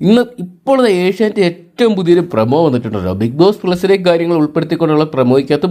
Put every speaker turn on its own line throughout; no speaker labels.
ഇന്ന് ഇപ്പോഴത്തെ ഏഷ്യാനെറ്റ് ഏറ്റവും പുതിയൊരു പ്രമോ വന്നിട്ടുണ്ടല്ലോ. ബിഗ് ബോസ് പ്ലസിലെ കാര്യങ്ങൾ ഉൾപ്പെടുത്തിക്കൊണ്ടുള്ള പ്രമോയ്ക്കകത്ത്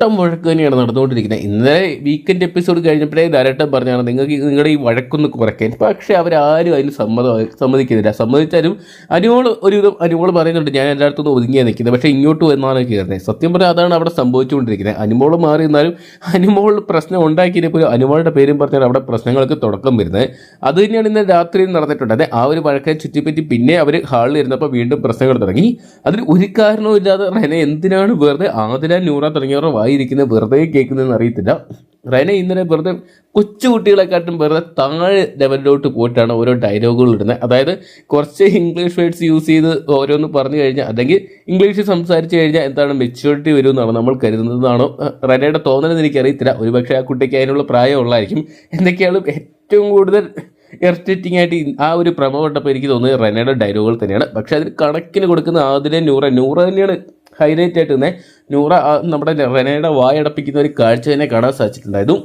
മുട്ടം വഴക്ക് തന്നെയാണ് നടന്നുകൊണ്ടിരിക്കുന്നത്. ഇന്നലെ വീക്കെൻഡ് എപ്പിസോഡ് കഴിഞ്ഞപ്പോഴേ ധാരാട്ടം പറഞ്ഞാണ് നിങ്ങൾക്ക് നിങ്ങളുടെ ഈ വഴക്കൊന്ന് കുറയ്ക്കാൻ. പക്ഷേ അവരാരും അതിന് സമ്മതം സമ്മതിക്കുന്നില്ല. സമ്മതിച്ചാലും അനുമോൾ ഒരുവിധം അനുമോൾ പറയുന്നുണ്ട് ഞാൻ എന്റെ അടുത്തുനിന്ന് ഒതുങ്ങിയാണ് നിൽക്കുന്നത് പക്ഷേ ഇങ്ങോട്ട് വന്നാണ് കയറുന്നത്. സത്യം പറഞ്ഞാൽ അതാണ് അവിടെ സംഭവിച്ചുകൊണ്ടിരിക്കുന്നത്. അനുമോൾ മാറി നിന്നാലും അനുമോൾ പ്രശ്നം ഉണ്ടാക്കിയപ്പോൾ അനുമോളുടെ പേരും പറഞ്ഞാൽ അവിടെ പ്രശ്നങ്ങൾക്ക് തുടക്കം വരുന്നത്. അത് തന്നെയാണ് ഇന്ന് രാത്രിയിൽ നടന്നിട്ടുണ്ട്. അതെ ആ ഒരു വഴക്കെ ചുറ്റിപ്പറ്റി പിന്നെ അവർ ഹാളിൽ ഇരുന്നപ്പോൾ വീണ്ടും പ്രശ്നങ്ങൾ തുടങ്ങി. അതിൽ ഒരു കാരണവും ഇല്ലാതെ എന്തിനാണ് വെറുതെ ആദില നൂറ തുടങ്ങിയവരുടെ വായിരിക്കുന്നത് വെറുതെ കേൾക്കുന്നതെന്ന് അറിയത്തില്ല. റെന ഇന്നലെ വെറുതെ കൊച്ചുകുട്ടികളെക്കാട്ടും വെറുതെ താഴെ ലെവലിലോട്ട് പോയിട്ടാണ് ഓരോ ഡയലോഗുകൾ ഇടുന്നത്. അതായത് കുറച്ച് ഇംഗ്ലീഷ് വേർഡ്സ് യൂസ് ചെയ്ത് ഓരോന്ന് പറഞ്ഞു കഴിഞ്ഞാൽ അല്ലെങ്കിൽ ഇംഗ്ലീഷ് സംസാരിച്ച് കഴിഞ്ഞാൽ എന്താണ് മെച്യൂരിറ്റി വരുമെന്നാണ് നമ്മൾ കരുതുന്നതാണോ റെനയുടെ തോന്നലെന്ന് എനിക്കറിയത്തില്ല. ഒരുപക്ഷെ ആ കുട്ടിക്ക് അതിനുള്ള പ്രായമുള്ളതായിരിക്കും. എന്തൊക്കെയാണ് ഏറ്റവും കൂടുതൽ ഇറിറ്റേറ്റിംഗ് ആയിട്ട് ആ ഒരു പ്രമോ കണ്ടപ്പോൾ എനിക്ക് തോന്നുന്നത് റെനയുടെ ഡയലോഗുകൾ തന്നെയാണ്. പക്ഷേ അതിന് കണക്കിന് കൊടുക്കുന്ന ആദ്യം നൂറ നൂറ തന്നെയാണ് ഹൈലൈറ്റ് ആയിട്ട് തന്നെ നൂറ നമ്മുടെ റെനയുടെ വായടപ്പിക്കുന്ന ഒരു കാഴ്ച തന്നെ കാണാൻ സാധിച്ചിട്ടുണ്ടായിരുന്നു.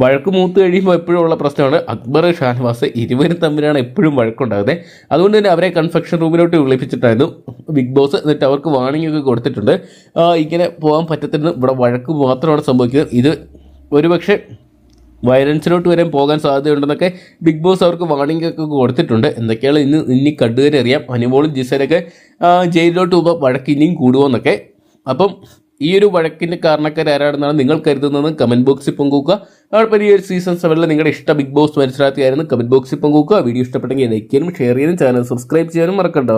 വഴക്ക് മൂത്ത് കഴിയുമ്പോൾ എപ്പോഴും ഉള്ള പ്രശ്നമാണ് അക്ബർ ഷാനവാസ് ഇരുവരും തമ്മിലാണ് എപ്പോഴും വഴക്കുണ്ടാകുന്നത് അതുകൊണ്ട് തന്നെ അവരെ കൺഫെക്ഷൻ റൂമിലോട്ട് വിളിപ്പിച്ചിട്ടായിരുന്നു ബിഗ് ബോസ് എന്നിട്ട് അവർക്ക് വാണിംഗ് ഒക്കെ കൊടുത്തിട്ടുണ്ട്. ഇങ്ങനെ പോകാൻ പറ്റത്തില്ലെന്ന് ഇവിടെ വഴക്ക് മാത്രമാണ് സംഭവിക്കുന്നത്. ഇത് ഒരുപക്ഷെ വയലൻസിലോട്ട് വരെ പോകാൻ സാധ്യതയുണ്ടെന്നൊക്കെ ബിഗ് ബോസ് അവർക്ക് വാർണിംഗ് ഒക്കെ കൊടുത്തിട്ടുണ്ട്. എന്തൊക്കെയാണ് ഇന്ന് ഇനി കണ്ടുവരെ അറിയാം. അനുമോളും ജിസരൊക്കെ ജയിലിലോട്ട് പോകുമ്പോൾ വഴക്ക് ഇനിയും കൂടുമോന്നൊക്കെ അപ്പം ഈ ഒരു വഴക്കിന്റെ കാരണക്കാർ ആരാണെന്നാണ് നിങ്ങൾ കരുതുന്നത്? കമന്റ് ബോക്സിൽ പങ്കുവെക്കുക. അതോടൊപ്പം ഈ ഒരു സീസൺ സെവനിൽ നിങ്ങളുടെ ഇഷ്ട ബിഗ് ബോസ് മനസ്സിലാക്കിയായിരുന്നു കമന്റ് ബോക്സിൽ പങ്കുവെക്കുക. വീഡിയോ ഇഷ്ടപ്പെട്ടെങ്കിൽ ലൈക്ക് ചെയ്യാനും ഷെയർ ചെയ്യാനും ചാനൽ സബ്സ്ക്രൈബ് ചെയ്യാനും മറക്കണ്ട.